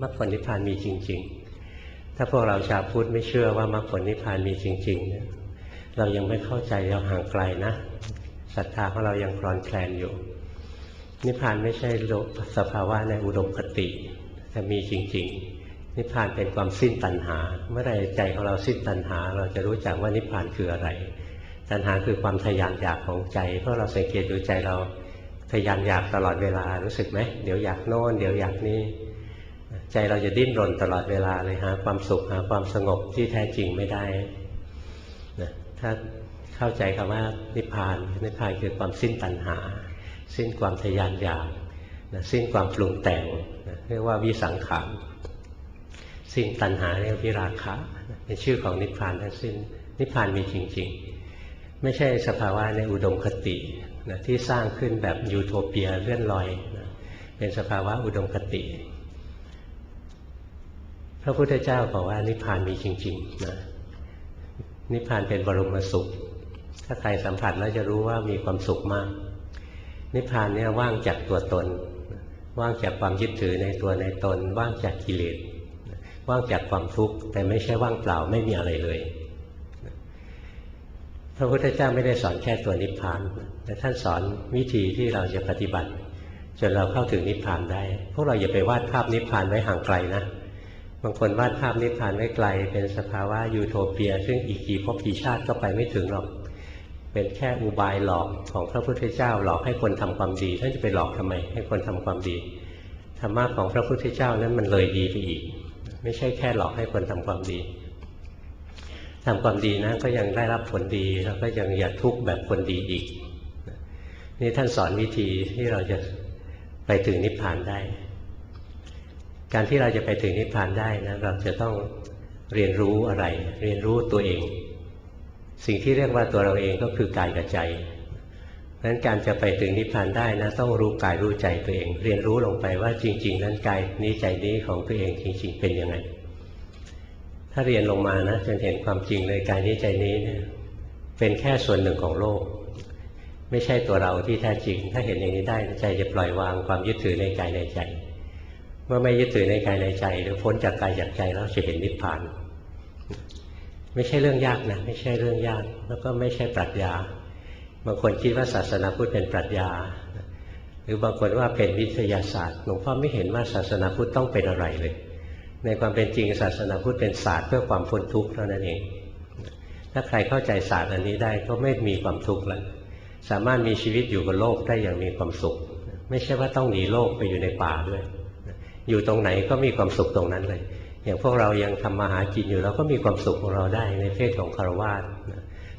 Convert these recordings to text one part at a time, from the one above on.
มรรคผลนิพพานมีจริง ๆ ถ้าพวกเราชาวพุทธไม่เชื่อว่ามรรคผลนิพพานมีจริงๆเรายังไม่เข้าใจเราห่างไกลนะศรัทธาของเรายังคลอนแคลนอยู่ นิพพานไม่ใช่สภาวะในอุดมคติแต่มีจริง ๆ นิพพานเป็นความสิ้นตัณหา เมื่อไรใจของเราสิ้นตัณหา เราจะรู้จักว่านิพพานคืออะไร ตัณหาคือความทยานอยากของใจ เพราะเราสังเกตดูใจเราทยานอยากตลอดเวลารู้สึกไหมเดี๋ยวอยากโน่นเดี๋ยวอยากนี่ ใจเราจะดิ้นรนตลอดเวลาเลยหาความสุขหาความสงบที่แท้จริงไม่ได้นะถ้าเข้าใจคำว่านิพพานนิพพานคือความสิ้นตัณหา สิ้นความทยานอยากนะสิ้นความปรุงแต่งนะเรียกว่าวิสังขารสิ้นตัณหาเรียกวิราคะเป็นชื่อของนิพพานทั้งสิ้นนิพพานมีจริง ๆ ไม่ใช่สภาวะในอุดมคตินะที่สร้างขึ้นแบบยูโทเปียเลื่อนลอยนะเป็นสภาวะอุดมคติ พระพุทธเจ้าบอกว่านิพพานมีจริงๆนะนิพพานเป็นบรมสุข ถ้าใครสัมผัสแล้วจะรู้ว่ามีความสุขมาก นิพพานเนี่ยว่างจากตัวตน ว่างจากความยึดถือในตัวในตน ว่างจากกิเลสว่างจากความทุกข์แต่ไม่ใช่ว่างเปล่าไม่มีอะไรเลย พระพุทธเจ้าไม่ได้สอนแค่ตัวนิพพาน แต่ท่านสอนวิธีที่เราจะปฏิบัติ จนเราเข้าถึงนิพพานได้ พวกเราอย่าไปวาดภาพนิพพานไว้ห่างไกลนะ บางคนวาดภาพนิพพานไว้ไกล เป็นสภาวะยูโทเปีย ซึ่งอีกกี่ภพกี่ชาติก็ไปไม่ถึงหรอก เป็นแค่อุบายหลอกของพระพุทธเจ้าหลอกให้คนทำความดีท่านจะไปหลอกทำไม ให้คนทำความดีธรรมะของพระพุทธเจ้านั้นมันเลยดีไปอีก ไม่ใช่แค่หลอกให้คนทำความดีทำความดีนะก็ยังได้รับผลดีแล้วก็ยังอย่าทุกข์แบบคนดีอีก นี่ท่านสอนวิธีที่เราจะไปถึงนิพพานได้ การที่เราจะไปถึงนิพพานได้นะเราจะต้องเรียนรู้อะไร เรียนรู้ตัวเอง สิ่งที่เรียกว่าตัวเราเองก็คือกายกับใจเพราะนั้นการจะไปถึงนิพพานได้นะต้องรู้กายรู้ใจตัวเอง เรียนรู้ลงไปว่าจริง ๆ นั้นกายนี้ใจนี้ของตัวเองจริง ๆ เป็นยังไง ถ้าเรียนลงมานะจนเห็นความจริงเลยกายนี้ใจนี้เนี่ยเป็นแค่ส่วนหนึ่งของโลก ไม่ใช่ตัวเราที่แท้จริง ถ้าเห็นอย่างนี้ได้ใจจะปล่อยวางความยึดถือในกายในใจ เมื่อไม่ยึดถือในกายในใจ หรือพ้นจากกายจากใจแล้วจะเห็นนิพพาน ไม่ใช่เรื่องยากนะไม่ใช่เรื่องยาก แล้วก็ไม่ใช่ปรัชญาบางคนคิดว่าศาสนาพุทธเป็นปรัชญา หรือบางคนว่าเป็นวิทยาศาสตร์หลวงพ่อไม่เห็นว่าศาสนาพุทธต้องเป็นอะไรเลย ในความเป็นจริงศาสนาพุทธเป็นศาสตร์เพื่อความพ้นทุกข์เท่านั้นเองถ้าใครเข้าใจศาสตร์อันนี้ได้ก็ไม่มีความทุกข์แล้วสามารถมีชีวิตอยู่กับโลกได้อย่างมีความสุข ไม่ใช่ว่าต้องหนีโลกไปอยู่ในป่าด้วย อยู่ตรงไหนก็มีความสุขตรงนั้นเลย อย่างพวกเรายังทำมาหากินอยู่เราก็มีความสุขของเราได้ในเพศของคารวะ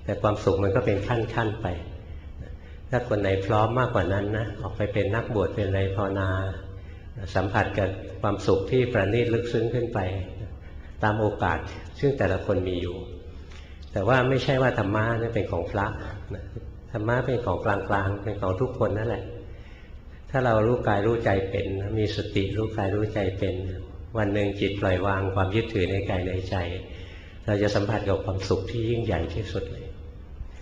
แต่ความสุขมันก็เป็นขั้นๆไป ถ้าคนไหนพร้อมมากกว่านั้นนะออกไปเป็นนักบวชเป็นอะไรภาวนา สัมผัสกับความสุขที่ประณีตลึกซึ้งขึ้นไป ตามโอกาสซึ่งแต่ละคนมีอยู่ แต่ว่าไม่ใช่ว่าธรรมะนี่เป็นของพระธรรมะเป็นของกลางๆเป็นของทุกคนนั่นแหละ ถ้าเรารู้กายรู้ใจเป็น มีสติรู้กายรู้ใจเป็น วันหนึ่งจิตปล่อยวางความยึดถือในกายในใจ เราจะสัมผัสกับความสุขที่ยิ่งใหญ่ที่สุดเลย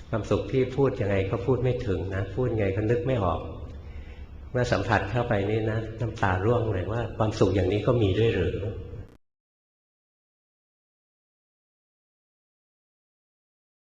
ความสุขที่พูดยังไงก็พูดไม่ถึงนะ พูดยังไงก็นึกไม่ออก เมื่อสัมผัสเข้าไปนี่นะ น้ำตาร่วงเลยว่าความสุขอย่างนี้ก็มีด้วยหรือ